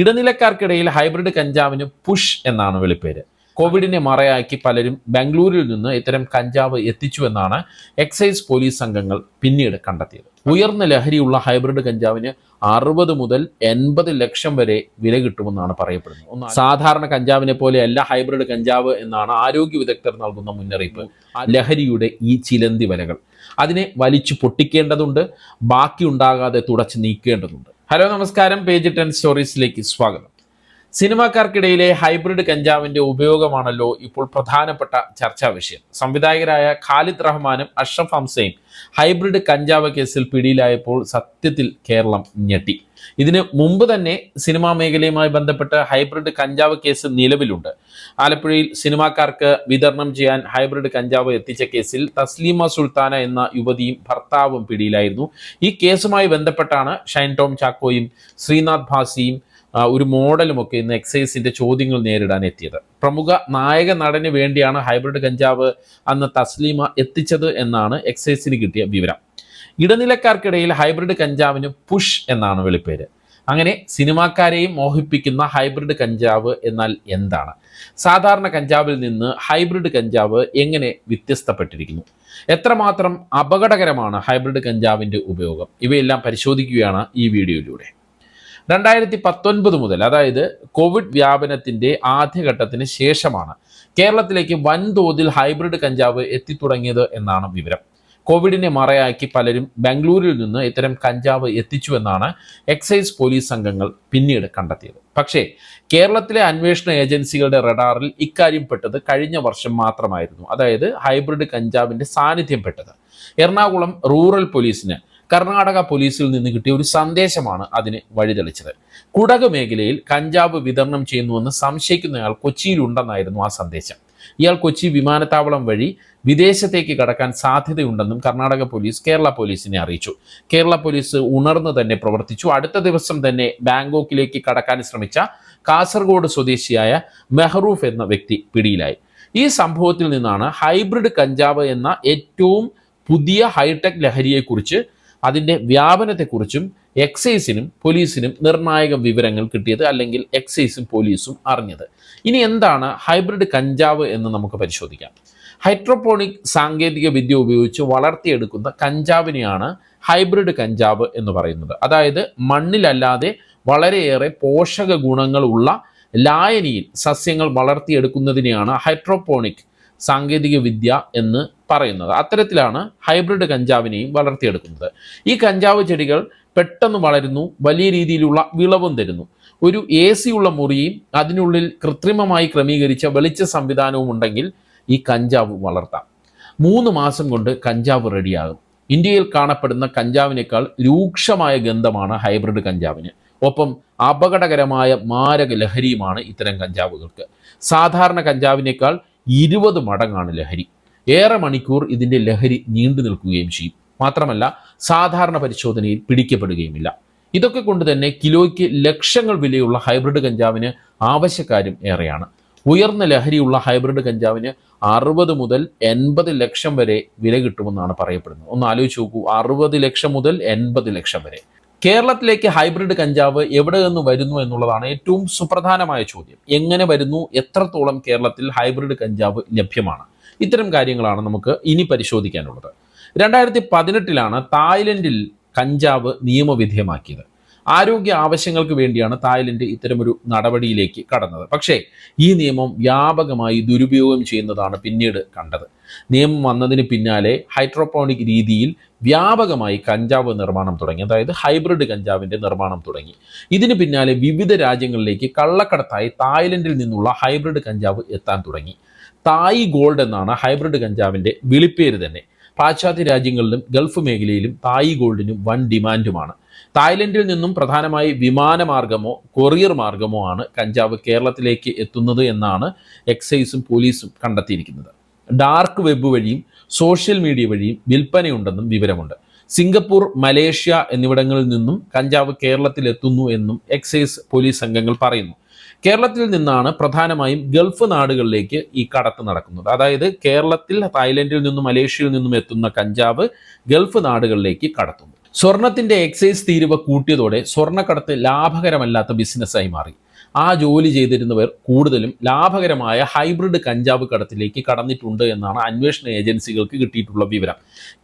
ഇടനിലക്കാർക്കിടയിൽ hybrid കഞ്ചാവിന് push എന്നാണ് വിളിപ്പേര്. കോവിഡിനെ മറയാക്കി പലരും ബാംഗ്ലൂരിൽ നിന്ന് ഇത്തരം കഞ്ചാവ് എത്തിച്ചുവെന്നാണ് എക്സൈസ് പോലീസ് സംഘങ്ങൾ പിന്നീട് കണ്ടെത്തിയത്. ഉയർന്ന ലഹരിയുള്ള ഹൈബ്രിഡ് കഞ്ചാവിന് അറുപത് മുതൽ എൺപത് ലക്ഷം വരെ വില കിട്ടുമെന്നാണ് പറയപ്പെടുന്നത്. സാധാരണ കഞ്ചാവിനെ പോലെയല്ല ഹൈബ്രിഡ് കഞ്ചാവ് എന്നാണ് ആരോഗ്യ വിദഗ്ധർ നൽകുന്ന മുന്നറിയിപ്പ്. ലഹരിയുടെ ഈ ചിലന്തി വലകൾ. അതിനെ വലിച്ചു പൊട്ടിക്കേണ്ടതുണ്ട് ബാക്കി ഉണ്ടാകാതെ തുടച്ച് നീക്കേണ്ടതുണ്ട്. ഹലോ നമസ്കാരം. പേജ് ടെൻ സ്റ്റോറീസിലേക്ക് സ്വാഗതം. സിനിമാക്കാർക്കിടയിലെ ഹൈബ്രിഡ് കഞ്ചാവിന്റെ ഉപയോഗമാണല്ലോ ഇപ്പോൾ പ്രധാനപ്പെട്ട ചർച്ചാ വിഷയം. സംവിധായകരായ ഖാലിദ് റഹ്മാനും അഷ്റഫ് ഹംസയും ഹൈബ്രിഡ് കഞ്ചാവ് കേസിൽ പിടിയിലായപ്പോൾ സത്യത്തിൽ കേരളം ഞെട്ടി. ഇതിന് മുമ്പ് തന്നെ സിനിമാ മേഖലയുമായി ബന്ധപ്പെട്ട് ഹൈബ്രിഡ് കഞ്ചാവ് കേസ് നിലവിലുണ്ട്. ആലപ്പുഴയിൽ സിനിമാക്കാർക്ക് വിതരണം ചെയ്യാൻ ഹൈബ്രിഡ് കഞ്ചാവ് എത്തിച്ച കേസിൽ തസ്ലീമ സുൽത്താന എന്ന യുവതിയും ഭർത്താവും പിടിയിലായിരുന്നു. ഈ കേസുമായി ബന്ധപ്പെട്ടാണ് ഷൈൻ ടോം ചാക്കോയും ശ്രീനാഥ് ഭാസിയും ഒരു മോഡലും ഒക്കെ ഇന്ന് എക്സൈസിന്റെ ചോദ്യങ്ങൾ നേരിടാൻ എത്തിയത്. പ്രമുഖ നായക നടന് വേണ്ടിയാണ് ഹൈബ്രിഡ് കഞ്ചാവ് അന്ന് തസ്ലീമ എത്തിച്ചത് എന്നാണ് എക്സൈസിന് കിട്ടിയ വിവരം. ഇടനിലക്കാർക്കിടയിൽ ഹൈബ്രിഡ് കഞ്ചാവിന് പുഷ് എന്നാണ് വെളിപ്പേര്. അങ്ങനെ സിനിമാക്കാരെയും മോഹിപ്പിക്കുന്ന ഹൈബ്രിഡ് കഞ്ചാവ് എന്നാൽ എന്താണ്? സാധാരണ കഞ്ചാവിൽ നിന്ന് ഹൈബ്രിഡ് കഞ്ചാവ് എങ്ങനെ വ്യത്യസ്തപ്പെട്ടിരിക്കുന്നു? എത്രമാത്രം അപകടകരമാണ് ഹൈബ്രിഡ് കഞ്ചാവിന്റെ ഉപയോഗം? ഇവയെല്ലാം പരിശോധിക്കുകയാണ് ഈ വീഡിയോയിലൂടെ. രണ്ടായിരത്തി പത്തൊൻപത് മുതൽ അതായത് കോവിഡ് വ്യാപനത്തിന്റെ ആദ്യഘട്ടത്തിന് ശേഷമാണ് കേരളത്തിലേക്ക് വൻതോതിൽ ഹൈബ്രിഡ് കഞ്ചാവ് എത്തിത്തുടങ്ങിയത് എന്നാണ് വിവരം. കോവിഡിനെ മറയാക്കി പലരും ബാംഗ്ലൂരിൽ നിന്ന് ഇത്തരം കഞ്ചാവ് എത്തിച്ചുവെന്നാണ് എക്സൈസ് പോലീസ് സംഘങ്ങൾ പിന്നീട് കണ്ടെത്തിയത്. പക്ഷേ കേരളത്തിലെ അന്വേഷണ ഏജൻസികളുടെ റഡാറിൽ ഇക്കാര്യം പെട്ടത് കഴിഞ്ഞ വർഷം മാത്രമായിരുന്നു. അതായത് ഹൈബ്രിഡ് കഞ്ചാവിന്റെ സാന്നിധ്യം പെട്ടത്. എറണാകുളം റൂറൽ പോലീസിന് കർണാടക പോലീസിൽ നിന്ന് കിട്ടിയ ഒരു സന്ദേശമാണ് അതിന് വഴിതെളിച്ചത്. കുടക് മേഖലയിൽ കഞ്ചാവ് വിതരണം ചെയ്യുന്നുവെന്ന് സംശയിക്കുന്നയാൾ കൊച്ചിയിലുണ്ടെന്നായിരുന്നു ആ സന്ദേശം. ഇയാൾ കൊച്ചി വിമാനത്താവളം വഴി വിദേശത്തേക്ക് കടക്കാൻ സാധ്യതയുണ്ടെന്നും കർണാടക പോലീസ് കേരള പോലീസിനെ അറിയിച്ചു. കേരള പോലീസ് ഉണർന്നു തന്നെ പ്രവർത്തിച്ചു. അടുത്ത ദിവസം തന്നെ ബാങ്കോക്കിലേക്ക് കടക്കാൻ ശ്രമിച്ച കാസർഗോഡ് സ്വദേശിയായ മെഹറൂഫ് എന്ന വ്യക്തി പിടിയിലായി. ഈ സംഭവത്തിൽ നിന്നാണ് ഹൈബ്രിഡ് കഞ്ചാവ് എന്ന ഏറ്റവും പുതിയ ഹൈടെക് ലഹരിയെക്കുറിച്ച് അതിന്റെ വ്യാപനത്തെക്കുറിച്ചും എക്സൈസിനും പോലീസിനും നിർണായക വിവരങ്ങൾ കിട്ടിയത് അല്ലെങ്കിൽ എക്സൈസും പോലീസും അറിഞ്ഞത്. ഇനി എന്താണ് ഹൈബ്രിഡ് കഞ്ചാവ് എന്ന് നമുക്ക് പരിശോധിക്കാം. ഹൈഡ്രോപോണിക് സാങ്കേതിക വിദ്യ ഉപയോഗിച്ച് വളർത്തിയെടുക്കുന്ന കഞ്ചാവിനെയാണ് ഹൈബ്രിഡ് കഞ്ചാവ് എന്ന് പറയുന്നത്. അതായത് മണ്ണിലല്ലാതെ വളരെയേറെ പോഷക ഗുണങ്ങളുള്ള ലായനിയിൽ സസ്യങ്ങൾ വളർത്തിയെടുക്കുന്നതിനെയാണ് ഹൈഡ്രോപോണിക് സാങ്കേതിക വിദ്യ എന്ന് പറയുന്നത്. അത്തരത്തിലാണ് ഹൈബ്രിഡ് കഞ്ചാവിനെയും വളർത്തിയെടുക്കുന്നത്. ഈ കഞ്ചാവ് ചെടികൾ പെട്ടെന്ന് വളരുന്നു വലിയ രീതിയിലുള്ള വിളവും തരുന്നു. ഒരു എ ഉള്ള മുറിയും അതിനുള്ളിൽ കൃത്രിമമായി ക്രമീകരിച്ച വെളിച്ച സംവിധാനവും ഉണ്ടെങ്കിൽ ഈ കഞ്ചാവ് വളർത്താം. മൂന്ന് മാസം കൊണ്ട് കഞ്ചാവ് റെഡിയാകും. ഇന്ത്യയിൽ കാണപ്പെടുന്ന കഞ്ചാവിനേക്കാൾ രൂക്ഷമായ ഗന്ധമാണ് ഹൈബ്രിഡ് കഞ്ചാവിന്. ഒപ്പം അപകടകരമായ മാരക ലഹരിയുമാണ് ഇത്തരം കഞ്ചാവുകൾക്ക്. സാധാരണ കഞ്ചാവിനേക്കാൾ ഇരുപത് മടങ്ങാണ് ലഹരി. ഏറെ മണിക്കൂർ ഇതിന്റെ ലഹരി നീണ്ടു നിൽക്കുകയും ചെയ്യും. മാത്രമല്ല സാധാരണ പരിശോധനയിൽ പിടിക്കപ്പെടുകയുമില്ല. ഇതൊക്കെ കൊണ്ട് തന്നെ കിലോയ്ക്ക് ലക്ഷങ്ങൾ വിലയുള്ള ഹൈബ്രിഡ് കഞ്ചാവിന് ആവശ്യക്കാരും ഏറെയാണ്. ഉയർന്ന ലഹരിയുള്ള ഹൈബ്രിഡ് കഞ്ചാവിന് അറുപത് മുതൽ എൺപത് ലക്ഷം വരെ വില കിട്ടുമെന്നാണ് പറയപ്പെടുന്നത്. ഒന്ന് ആലോചിച്ച് നോക്കൂ അറുപത് ലക്ഷം മുതൽ എൺപത് ലക്ഷം വരെ. കേരളത്തിലേക്ക് ഹൈബ്രിഡ് കഞ്ചാവ് എവിടെ നിന്ന് വരുന്നു എന്നുള്ളതാണ് ഏറ്റവും സുപ്രധാനമായ ചോദ്യം. എങ്ങനെ വരുന്നു? എത്രത്തോളം കേരളത്തിൽ ഹൈബ്രിഡ് കഞ്ചാവ് ലഭ്യമാണ്? ഇത്തരം കാര്യങ്ങളാണ് നമുക്ക് ഇനി പരിശോധിക്കാനുള്ളത്. രണ്ടായിരത്തി പതിനെട്ടിലാണ് തായ്ലൻഡിൽ കഞ്ചാവ് നിയമവിധേയമാക്കിയത്. ആരോഗ്യ ആവശ്യങ്ങൾക്ക് വേണ്ടിയാണ് തായ്ലൻഡ് ഇത്തരമൊരു നടപടിയിലേക്ക് കടന്നത്. പക്ഷേ ഈ നിയമം വ്യാപകമായി ദുരുപയോഗം ചെയ്യുന്നതാണ് പിന്നീട് കണ്ടത്. നിയമം വന്നതിന് പിന്നാലെ ഹൈഡ്രോപോണിക് രീതിയിൽ വ്യാപകമായി കഞ്ചാവ് നിർമ്മാണം തുടങ്ങി. അതായത് ഹൈബ്രിഡ് കഞ്ചാവിന്റെ നിർമ്മാണം തുടങ്ങി. ഇതിന് പിന്നാലെ വിവിധ രാജ്യങ്ങളിലേക്ക് കള്ളക്കടത്തായി തായ്ലൻഡിൽ നിന്നുള്ള ഹൈബ്രിഡ് കഞ്ചാവ് എത്താൻ തുടങ്ങി. തായ് ഗോൾഡ് എന്നാണ് ഹൈബ്രിഡ് കഞ്ചാവിന്റെ വിളിപ്പേര് തന്നെ. പാശ്ചാത്യ രാജ്യങ്ങളിലും ഗൾഫ് മേഖലയിലും തായ് ഗോൾഡിനും വൻ ഡിമാൻഡുമാണ്. തായ്ലൻഡിൽ നിന്നും പ്രധാനമായി വിമാനമാർഗമോ കൊറിയർ മാർഗമോ ആണ് കഞ്ചാവ് കേരളത്തിലേക്ക് എത്തുന്നത് എന്നാണ് എക്സൈസും പോലീസും കണ്ടെത്തിയിരിക്കുന്നത്. ഡാർക്ക് വെബ് വഴിയും സോഷ്യൽ മീഡിയ വഴിയും വിൽപ്പനയുണ്ടെന്നും വിവരമുണ്ട്. സിംഗപ്പൂർ മലേഷ്യ എന്നിവിടങ്ങളിൽ നിന്നും കഞ്ചാവ് കേരളത്തിൽ എത്തുന്നു എന്നും എക്സൈസ് പോലീസ് സംഘങ്ങൾ പറയുന്നു. കേരളത്തിൽ നിന്നാണ് പ്രധാനമായും ഗൾഫ് നാടുകളിലേക്ക് ഈ കടത്ത് നടക്കുന്നത്. അതായത് കേരളത്തിൽ തായ്ലൻഡിൽ നിന്നും മലേഷ്യയിൽ നിന്നും എത്തുന്ന കഞ്ചാവ് ഗൾഫ് നാടുകളിലേക്ക് കടത്തുന്നു. സ്വർണത്തിന്റെ എക്സൈസ് തീരുവ കൂട്ടിയതോടെ സ്വർണക്കടത്ത് ലാഭകരമല്ലാത്ത ബിസിനസ്സായി മാറി. ആ ജോലി ചെയ്തിരുന്നവർ കൂടുതലും ലാഭകരമായ ഹൈബ്രിഡ് കഞ്ചാവ് കടത്തിലേക്ക് കടന്നിട്ടുണ്ട് എന്നാണ് അന്വേഷണ ഏജൻസികൾക്ക് കിട്ടിയിട്ടുള്ള വിവരം.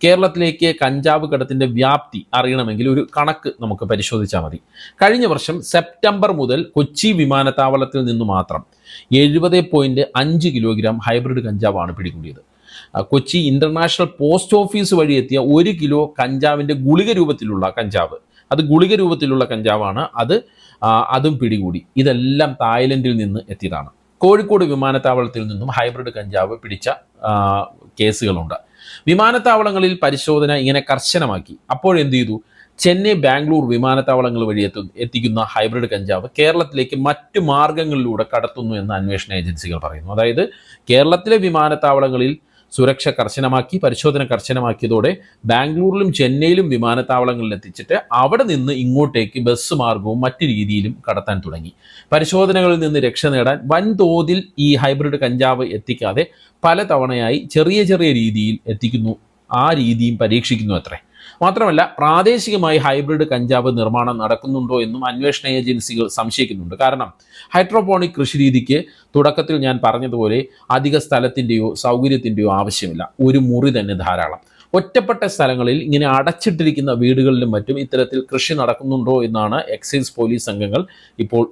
കേരളത്തിലേക്ക് കഞ്ചാവ് കടത്തിന്റെ വ്യാപ്തി അറിയണമെങ്കിൽ ഒരു കണക്ക് നമുക്ക് പരിശോധിച്ചാൽ മതി. കഴിഞ്ഞ വർഷം സെപ്റ്റംബർ മുതൽ കൊച്ചി വിമാനത്താവളത്തിൽ നിന്ന് മാത്രം എഴുപത് പോയിന്റ് അഞ്ച് കിലോഗ്രാം ഹൈബ്രിഡ് കഞ്ചാവാണ് പിടികൂടിയത്. കൊച്ചി ഇന്റർനാഷണൽ പോസ്റ്റ് ഓഫീസ് വഴി എത്തിയ ഒരു കിലോ കഞ്ചാവിന്റെ ഗുളിക രൂപത്തിലുള്ള കഞ്ചാവ്. അത് ഗുളിക രൂപത്തിലുള്ള കഞ്ചാവാണ്. അത് അതും പിടികൂടി. ഇതെല്ലാം തായ്ലൻഡിൽ നിന്ന് എത്തിയതാണ്. കോഴിക്കോട് വിമാനത്താവളത്തിൽ നിന്നും ഹൈബ്രിഡ് കഞ്ചാവ് പിടിച്ച കേസുകളുണ്ട്. വിമാനത്താവളങ്ങളിൽ പരിശോധന ഇങ്ങനെ കർശനമാക്കി. അപ്പോഴെന്ത് ചെയ്തു? ചെന്നൈ ബാംഗ്ലൂർ വിമാനത്താവളങ്ങൾ വഴി എത്തു എത്തിക്കുന്ന ഹൈബ്രിഡ് കഞ്ചാവ് കേരളത്തിലേക്ക് മറ്റു മാർഗങ്ങളിലൂടെ കടത്തുന്നു എന്ന് അന്വേഷണ ഏജൻസികൾ പറയുന്നു. അതായത് കേരളത്തിലെ വിമാനത്താവളങ്ങളിൽ സുരക്ഷ കർശനമാക്കി പരിശോധന കർശനമാക്കിയതോടെ ബാംഗ്ലൂരിലും ചെന്നൈയിലും വിമാനത്താവളങ്ങളിൽ എത്തിച്ചിട്ട് അവിടെ നിന്ന് ഇങ്ങോട്ടേക്ക് ബസ് മാർഗവും മറ്റു രീതിയിലും കടത്താൻ തുടങ്ങി. പരിശോധനകളിൽ നിന്ന് രക്ഷ നേടാൻ വൻതോതിൽ ഈ ഹൈബ്രിഡ് കഞ്ചാവ് എത്തിക്കാതെ പലതവണയായി ചെറിയ ചെറിയ രീതിയിൽ എത്തിക്കുന്നു. ആ രീതിയും പരീക്ഷിക്കുന്നു അത്രേ. മാത്രമല്ല പ്രാദേശികമായി ഹൈബ്രിഡ് കഞ്ചാവ് നിർമ്മാണം നടക്കുന്നുണ്ടോ എന്നും അന്വേഷണ ഏജൻസികൾ സംശയിക്കുന്നുണ്ട്. കാരണം ഹൈഡ്രോപോണിക് കൃഷിരീതിക്ക് തുടക്കത്തിൽ ഞാൻ പറഞ്ഞതുപോലെ അധിക സ്ഥലത്തിന്റെയോ സൗകര്യത്തിന്റെയോ ആവശ്യമില്ല. ഒരു മുറി തന്നെ ധാരാളം. ഒറ്റപ്പെട്ട സ്ഥലങ്ങളിൽ ഇങ്ങനെ അടച്ചിട്ടിരിക്കുന്ന വീടുകളിലും മറ്റും ഇത്തരത്തിൽ കൃഷി നടക്കുന്നുണ്ടോ എന്നാണ് എക്സൈസ് പോലീസ് സംഘങ്ങൾ ഇപ്പോൾ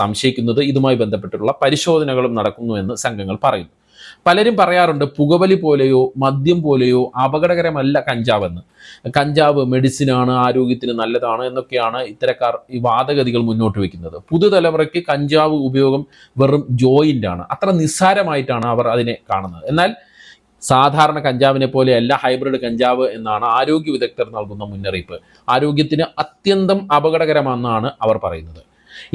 സംശയിക്കുന്നത്. ഇതുമായി ബന്ധപ്പെട്ടുള്ള പരിശോധനകളും നടക്കുന്നു എന്ന് സംഘങ്ങൾ പറയുന്നു. പലരും പറയാറുണ്ട് പുകവലി പോലെയോ മദ്യം പോലെയോ അപകടകരമല്ല കഞ്ചാവെന്ന്. കഞ്ചാവ് മെഡിസിനാണ് ആരോഗ്യത്തിന് നല്ലതാണ് എന്നൊക്കെയാണ് ഇത്തരക്കാർ ഈ വാദഗതികൾ മുന്നോട്ട് വെക്കുന്നത്. പുതുതലമുറയ്ക്ക് കഞ്ചാവ് ഉപയോഗം വെറും ജോയിന്റ് ആണ് അത്ര നിസ്സാരമായിട്ടാണ് അവർ അതിനെ കാണുന്നത്. എന്നാൽ സാധാരണ കഞ്ചാവിനെ പോലെയല്ല ഹൈബ്രിഡ് കഞ്ചാവ് എന്നാണ് ആരോഗ്യ വിദഗ്ധർ നൽകുന്ന മുന്നറിയിപ്പ്. ആരോഗ്യത്തിന് അത്യന്തം അപകടകരമാണെന്നാണ് അവർ പറയുന്നത്.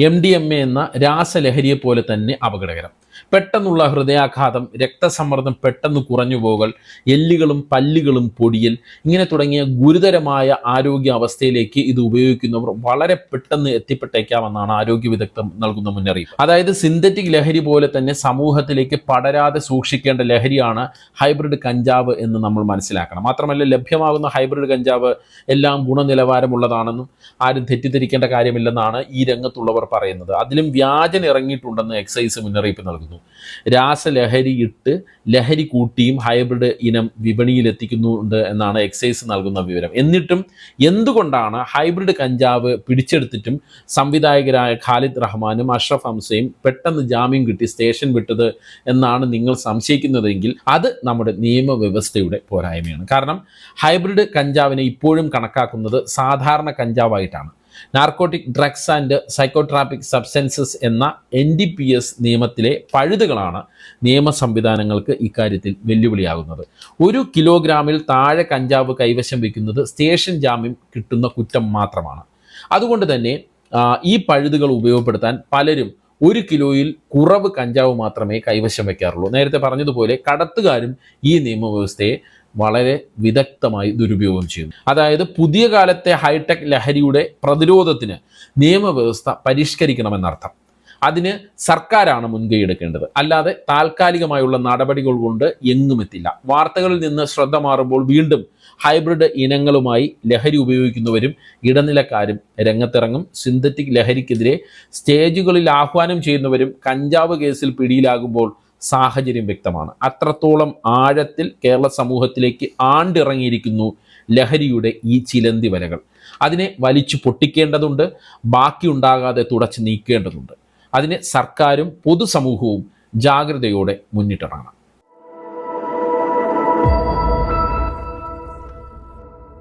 എം ഡി എം എ എന്ന രാസലഹരിയെ പോലെ തന്നെ അപകടകരം. പെട്ടെന്നുള്ള ഹൃദയാഘാതം രക്തസമ്മർദ്ദം പെട്ടെന്ന് കുറഞ്ഞു പോകൽ എല്ലുകളും പല്ലുകളും പൊടിയൽ ഇങ്ങനെ തുടങ്ങിയ ഗുരുതരമായ ആരോഗ്യ അവസ്ഥയിലേക്ക് ഇത് ഉപയോഗിക്കുന്നവർ വളരെ പെട്ടെന്ന് എത്തിപ്പെട്ടേക്കാമെന്നാണ് ആരോഗ്യ വിദഗ്ധം നൽകുന്ന മുന്നറിയിപ്പ്. അതായത് സിന്തറ്റിക് ലഹരി പോലെ തന്നെ സമൂഹത്തിലേക്ക് പടരാതെ സൂക്ഷിക്കേണ്ട ലഹരിയാണ് ഹൈബ്രിഡ് കഞ്ചാവ് എന്ന് നമ്മൾ മനസ്സിലാക്കണം. മാത്രമല്ല ലഭ്യമാകുന്ന ഹൈബ്രിഡ് കഞ്ചാവ് എല്ലാം ഗുണനിലവാരമുള്ളതാണെന്നും ആരും തെറ്റിദ്ധരിക്കേണ്ട കാര്യമില്ലെന്നാണ് ഈ രംഗത്തുള്ളവർ പറയുന്നത്. അതിലും വ്യാജൻ ഇറങ്ങിയിട്ടുണ്ടെന്ന് എക്സൈസ് മുന്നറിയിപ്പ് നൽകുന്നു രാസലഹരി ഇട്ട് ലഹരി കൂട്ടിയും ഹൈബ്രിഡ് ഇനം വിപണിയിൽ എത്തിക്കുന്നുണ്ട് എന്നാണ് എക്സൈസ് നൽകുന്ന വിവരം. എന്നിട്ടും എന്തുകൊണ്ടാണ് ഹൈബ്രിഡ് കഞ്ചാവ് പിടിച്ചെടുത്തിട്ടും സംവിധായകരായ ഖാലിദ് റഹ്മാനും അഷ്റഫ് ഹംസയും പെട്ടെന്ന് ജാമ്യം കിട്ടി സ്റ്റേഷൻ വിട്ടത് എന്നാണ് നിങ്ങൾ സംശയിക്കുന്നതെങ്കിൽ അത് നമ്മുടെ നിയമവ്യവസ്ഥയുടെ പോരായ്മയാണ്. കാരണം ഹൈബ്രിഡ് കഞ്ചാവിനെ ഇപ്പോഴും കണക്കാക്കുന്നത് സാധാരണ കഞ്ചാവായിട്ടാണ്. Narcotic drugs and psychotropic substances എന്ന എൻ ഡി പി എസ് നിയമത്തിലെ പഴുതുകളാണ് നിയമ സംവിധാനങ്ങൾക്ക് ഇക്കാര്യത്തിൽ വെല്ലുവിളിയാകുന്നത്. ഒരു കിലോഗ്രാമിൽ താഴെ കഞ്ചാവ് കൈവശം വയ്ക്കുന്നത് സ്റ്റേഷൻ ജാമ്യം കിട്ടുന്ന കുറ്റം മാത്രമാണ്. അതുകൊണ്ട് തന്നെ ഈ പഴുതുകൾ ഉപയോഗപ്പെടുത്താൻ പലരും ഒരു കിലോയിൽ കുറവ് കഞ്ചാവ് മാത്രമേ കൈവശം വയ്ക്കാറുള്ളൂ നേരത്തെ പറഞ്ഞതുപോലെ കടത്തുകാരും ഈ നിയമവ്യവസ്ഥയെ വളരെ വിദഗ്ധമായി ദുരുപയോഗം ചെയ്യുന്നു. അതായത് പുതിയ കാലത്തെ ഹൈടെക് ലഹരിയുടെ പ്രതിരോധത്തിന് നിയമവ്യവസ്ഥ പരിഷ്കരിക്കണമെന്നർത്ഥം. അതിന് സർക്കാരാണ് മുൻകൈ എടുക്കേണ്ടത്. അല്ലാതെ താൽക്കാലികമായുള്ള നടപടികൾ കൊണ്ട് എങ്ങും എത്തില്ല വാർത്തകളിൽ നിന്ന് ശ്രദ്ധ മാറുമ്പോൾ വീണ്ടും ഹൈബ്രിഡ് ഇനങ്ങളുമായി ലഹരി ഉപയോഗിക്കുന്നവരും ഇടനിലക്കാരും രംഗത്തിറങ്ങും. സിന്തറ്റിക് ലഹരിക്കെതിരെ സ്റ്റേജുകളിൽ ആഹ്വാനം ചെയ്യുന്നവരും കഞ്ചാവ് കേസിൽ പിടിയിലാകുമ്പോൾ സാഹചര്യം വ്യക്തമാണ്. അത്രത്തോളം ആഴത്തിൽ കേരള സമൂഹത്തിലേക്ക് ആണ്ടിറങ്ങിയിരിക്കുന്നു ലഹരിയുടെ ഈ ചിലന്തി വലകൾ. അതിനെ വലിച്ചു പൊട്ടിക്കേണ്ടതുണ്ട് ബാക്കിയുണ്ടാകാതെ തുടച്ച് നീക്കേണ്ടതുണ്ട്. അതിന് സർക്കാരും പൊതുസമൂഹവും ജാഗ്രതയോടെ മുന്നിട്ടിറങ്ങണം.